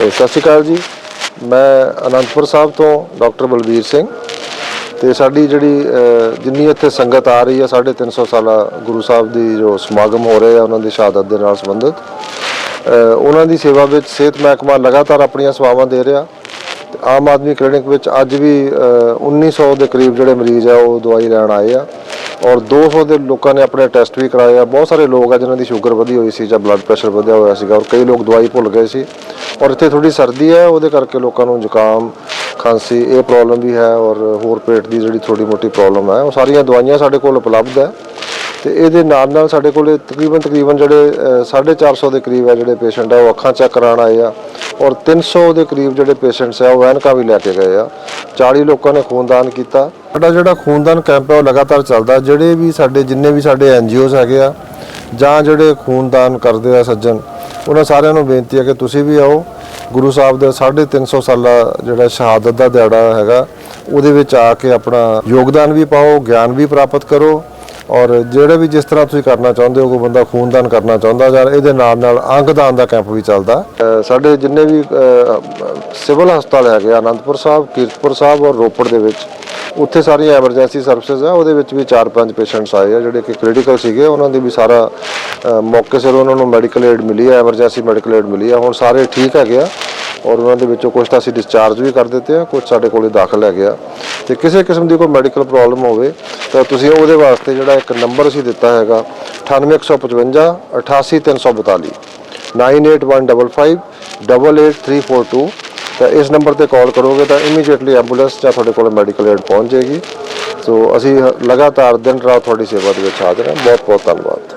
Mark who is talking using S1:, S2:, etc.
S1: ਸਤਿ ਸ਼੍ਰੀ ਅਕਾਲ ਜੀ। ਮੈਂ ਅਨੰਦਪੁਰ ਸਾਹਿਬ ਤੋਂ ਡਾਕਟਰ ਬਲਬੀਰ ਸਿੰਘ ਤੇ ਸਾਡੀ ਜਿਹੜੀ ਜਿੰਨੀ ਇੱਥੇ ਸੰਗਤ ਆ ਰਹੀ ਹੈ 350 ਸਾਲਾ ਗੁਰੂ ਸਾਹਿਬ ਦੀ ਜੋ ਸਮਾਗਮ ਹੋ ਰਹੇ ਆ ਉਹਨਾਂ ਦੀ ਸ਼ਹਾਦਤ ਦੇ ਨਾਲ ਸੰਬੰਧਿਤ ਉਹਨਾਂ ਦੀ ਸੇਵਾ ਵਿੱਚ ਸਿਹਤ ਮਹਿਕਮਾ ਲਗਾਤਾਰ ਆਪਣੀਆਂ ਸੇਵਾਵਾਂ ਦੇ ਰਿਹਾ ਤੇ ਆਮ ਆਦਮੀ ਕਲੀਨਿਕ ਵਿੱਚ ਅੱਜ ਵੀ ਅਹ, 1900 ਦੇ ਕਰੀਬ ਜਿਹੜੇ ਮਰੀਜ਼ ਆ ਉਹ ਦਵਾਈ ਲੈਣ ਆਏ ਆ। ਔਰ 200 ਦੇ ਲੋਕਾਂ ਨੇ ਆਪਣੇ ਟੈਸਟ ਵੀ ਕਰਾਏ ਆ। ਬਹੁਤ ਸਾਰੇ ਲੋਕ ਆ ਜਿਨ੍ਹਾਂ ਦੀ ਸ਼ੂਗਰ ਵਧੀ ਹੋਈ ਸੀ ਜਾਂ ਬਲੱਡ ਪ੍ਰੈਸ਼ਰ ਵਧਿਆ ਹੋਇਆ ਸੀਗਾ ਔਰ ਕਈ ਲੋਕ ਦਵਾਈ ਭੁੱਲ ਗਏ ਸੀ। ਔਰ ਇੱਥੇ ਥੋੜੀ ਸਰਦੀ ਹੈ, ਉਹਦੇ ਕਰਕੇ ਲੋਕਾਂ ਨੂੰ ਜ਼ੁਕਾਮ, ਖਾਂਸੀ, ਇਹ ਪ੍ਰੋਬਲਮ ਵੀ ਹੈ ਔਰ ਹੋਰ ਪੇਟ ਦੀ ਜਿਹੜੀ ਥੋੜੀ ਮੋਟੀ ਪ੍ਰੋਬਲਮ ਹੈ, ਉਹ ਸਾਰੀਆਂ ਦਵਾਈਆਂ ਸਾਡੇ ਕੋਲ ਉਪਲਬਧ ਹੈ। ਤੇ ਇਹਦੇ ਨਾਲ ਨਾਲ ਸਾਡੇ ਕੋਲ ਤਕਰੀਬਨ ਤਕਰੀਬਨ ਜਿਹੜੇ ਅਹ, 450 ਦੇ ਕਰੀਬ ਆ ਜਿਹੜੇ ਪੇਸ਼ੈਂਟ ਆ ਉਹ ਅੱਖਾਂ ਚੈੱਕ ਕਰਾਉਣ ਆਏ ਆ ਔਰ 300 ਦੇ ਕਰੀਬ ਜਿਹੜੇ ਪੇਸ਼ੈਂਟਸ ਆ ਉਹ ਐਨਕਾਂ ਵੀ ਲੈ ਕੇ ਗਏ ਆ। 40 ਲੋਕਾਂ ਨੇ ਖੂਨਦਾਨ ਕੀਤਾ। ਸਾਡਾ ਜਿਹੜਾ ਖੂਨਦਾਨ ਕੈਂਪ ਹੈ ਉਹ ਲਗਾਤਾਰ ਚੱਲਦਾ। ਜਿਹੜੇ ਵੀ ਸਾਡੇ ਜਿੰਨੇ ਵੀ ਸਾਡੇ ਐਨਜੀਓਜ਼ ਹੈਗੇ ਆ ਜਾਂ ਜਿਹੜੇ ਖੂਨਦਾਨ ਕਰਦੇ ਆ ਸੱਜਣ ਉਹਨਾਂ ਸਾਰਿਆਂ ਨੂੰ ਬੇਨਤੀ ਹੈ ਕਿ ਤੁਸੀਂ ਵੀ ਆਓ। ਗੁਰੂ ਸਾਹਿਬ ਦੇ 350 ਸਾਲਾ ਜਿਹੜਾ ਸ਼ਹਾਦਤ ਦਾ ਦਿਹਾੜਾ ਹੈਗਾ ਉਹਦੇ ਵਿੱਚ ਆ ਕੇ ਆਪਣਾ ਯੋਗਦਾਨ ਵੀ ਪਾਓ ਗਿਆਨ ਵੀ ਪ੍ਰਾਪਤ ਕਰੋ। ਔਰ ਜਿਹੜੇ ਵੀ ਜਿਸ ਤਰ੍ਹਾਂ ਤੁਸੀਂ ਕਰਨਾ ਚਾਹੁੰਦੇ ਹੋ ਕੋਈ ਬੰਦਾ ਖੂਨਦਾਨ ਕਰਨਾ ਚਾਹੁੰਦਾ ਜਾਂ ਇਹਦੇ ਨਾਲ ਨਾਲ ਅੰਗਦਾਨ ਦਾ ਕੈਂਪ ਵੀ ਚੱਲਦਾ। ਸਾਡੇ ਜਿੰਨੇ ਵੀ ਸਿਵਲ ਹਸਪਤਾਲ ਹੈਗੇ ਆ, ਆਨੰਦਪੁਰ ਸਾਹਿਬ ਕੀਰਤਪੁਰ ਸਾਹਿਬ ਔਰ ਰੋਪੜ ਦੇ ਵਿੱਚ ਉੱਥੇ ਸਾਰੀਆਂ ਐਮਰਜੈਂਸੀ ਸਰਵਿਸਿਜ਼ ਆ ਉਹਦੇ ਵਿੱਚ ਵੀ 4-5 ਪੇਸ਼ੈਂਟਸ ਆਏ ਆ ਜਿਹੜੇ ਕਿ ਕ੍ਰਿਟੀਕਲ ਸੀਗੇ। ਉਹਨਾਂ ਦੀ ਵੀ ਸਾਰਾ ਮੌਕੇ ਸਿਰ ਉਹਨਾਂ ਨੂੰ ਮੈਡੀਕਲ ਏਡ ਮਿਲੀ ਆ ਐਮਰਜੈਂਸੀ ਮੈਡੀਕਲ ਏਡ ਮਿਲੀ ਆ। ਹੁਣ ਸਾਰੇ ਠੀਕ ਹੈਗੇ ਆ। ਔਰ ਉਹਨਾਂ ਦੇ ਵਿੱਚੋਂ ਕੁਝ ਤਾਂ ਅਸੀਂ ਡਿਸਚਾਰਜ ਵੀ ਕਰ ਦਿੱਤੇ ਆ ਕੁਝ ਸਾਡੇ ਕੋਲੇ ਦਾਖਲ ਹੈਗੇ ਆ। ਤੇ ਕਿਸੇ ਕਿਸਮ ਦੀ ਕੋਈ ਮੈਡੀਕਲ ਪ੍ਰੋਬਲਮ ਹੋਵੇ, ਤਾਂ ਤੁਸੀਂ ਉਹਦੇ ਵਾਸਤੇ ਜਿਹੜਾ ਇੱਕ ਨੰਬਰ ਅਸੀਂ ਦਿੱਤਾ ਹੈਗਾ 98155 88342 98155 88342 ਤਾਂ ਇਸ ਨੰਬਰ ਤੇ ਕਾਲ ਕਰੋਗੇ ਤਾਂ ਇਮੀਡੀਏਟਲੀ ਐਂਬੂਲੈਂਸ ਜਾਂ ਤੁਹਾਡੇ ਕੋਲ ਮੈਡੀਕਲ ਏਡ ਪਹੁੰਚ ਜਾਏਗੀ। ਸੋ ਅਸੀਂ ਲਗਾਤਾਰ ਦਿਨ ਰਾਤ ਤੁਹਾਡੀ ਸੇਵਾ ਦੇ ਵਿੱਚ ਹਾਜ਼ਰ ਹਾਂ। ਬਹੁਤ ਬਹੁਤ ਧੰਨਵਾਦ।